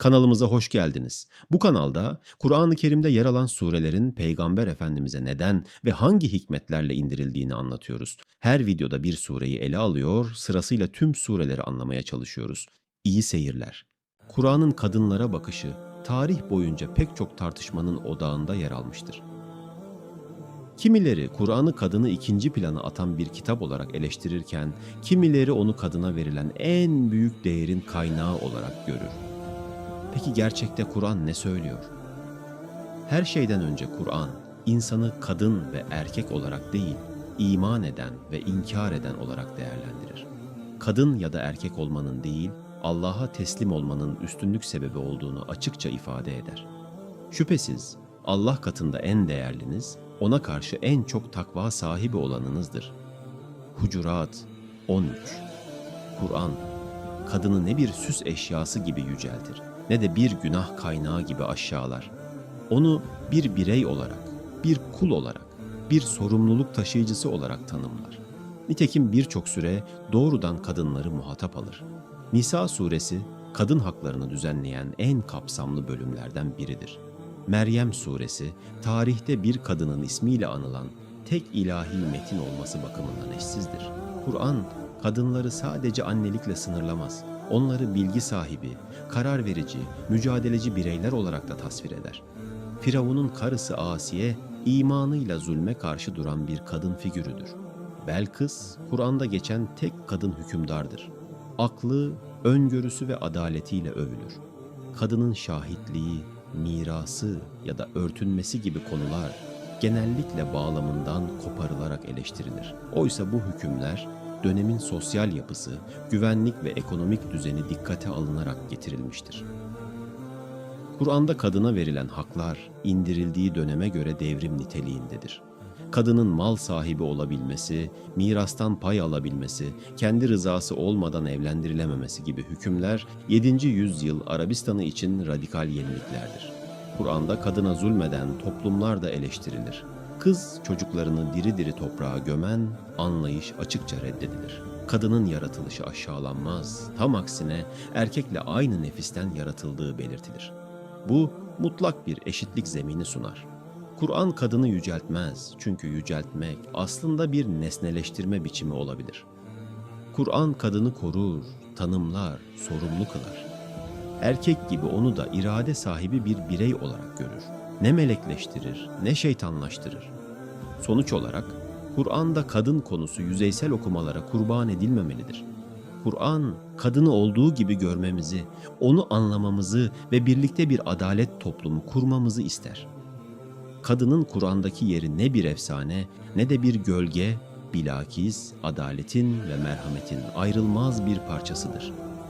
Kanalımıza hoş geldiniz. Bu kanalda Kur'an-ı Kerim'de yer alan surelerin Peygamber Efendimiz'e neden ve hangi hikmetlerle indirildiğini anlatıyoruz. Her videoda bir sureyi ele alıyor, sırasıyla tüm sureleri anlamaya çalışıyoruz. İyi seyirler. Kur'an'ın kadınlara bakışı tarih boyunca pek çok tartışmanın odağında yer almıştır. Kimileri Kur'an'ı kadını ikinci plana atan bir kitap olarak eleştirirken, kimileri onu kadına verilen en büyük değerin kaynağı olarak görür. Peki gerçekte Kur'an ne söylüyor? Her şeyden önce Kur'an, insanı kadın ve erkek olarak değil, iman eden ve inkar eden olarak değerlendirir. Kadın ya da erkek olmanın değil, Allah'a teslim olmanın üstünlük sebebi olduğunu açıkça ifade eder. Şüphesiz Allah katında en değerliniz, ona karşı en çok takva sahibi olanınızdır. Hucurat 13 Kur'an, kadını ne bir süs eşyası gibi yüceltir, ne de bir günah kaynağı gibi aşağılar. Onu bir birey olarak, bir kul olarak, bir sorumluluk taşıyıcısı olarak tanımlar. Nitekim birçok süre doğrudan kadınları muhatap alır. Nisa suresi, kadın haklarını düzenleyen en kapsamlı bölümlerden biridir. Meryem suresi, tarihte bir kadının ismiyle anılan tek ilahi metin olması bakımından eşsizdir. Kur'an, kadınları sadece annelikle sınırlamaz. Onları bilgi sahibi, karar verici, mücadeleci bireyler olarak da tasvir eder. Firavun'un karısı Asiye, imanıyla zulme karşı duran bir kadın figürüdür. Belkıs, Kur'an'da geçen tek kadın hükümdardır. Aklı, öngörüsü ve adaletiyle övülür. Kadının şahitliği, mirası ya da örtünmesi gibi konular genellikle bağlamından koparılarak eleştirilir. Oysa bu hükümler dönemin sosyal yapısı, güvenlik ve ekonomik düzeni dikkate alınarak getirilmiştir. Kur'an'da kadına verilen haklar indirildiği döneme göre devrim niteliğindedir. Kadının mal sahibi olabilmesi, mirastan pay alabilmesi, kendi rızası olmadan evlendirilememesi gibi hükümler 7. yüzyıl Arabistan'ı için radikal yeniliklerdir. Kur'an'da kadına zulmeden toplumlar da eleştirilir. Kız çocuklarını diri diri toprağa gömen anlayış açıkça reddedilir. Kadının yaratılışı aşağılanmaz, tam aksine erkekle aynı nefisten yaratıldığı belirtilir. Bu mutlak bir eşitlik zemini sunar. Kur'an kadını yüceltmez çünkü yüceltmek aslında bir nesneleştirme biçimi olabilir. Kur'an kadını korur, tanımlar, sorumlu kılar. Erkek gibi onu da irade sahibi bir birey olarak görür. Ne melekleştirir, ne şeytanlaştırır. Sonuç olarak Kur'an'da kadın konusu yüzeysel okumalara kurban edilmemelidir. Kur'an, kadını olduğu gibi görmemizi, onu anlamamızı ve birlikte bir adalet toplumu kurmamızı ister. Kadının Kur'an'daki yeri ne bir efsane ne de bir gölge, bilakis adaletin ve merhametin ayrılmaz bir parçasıdır.''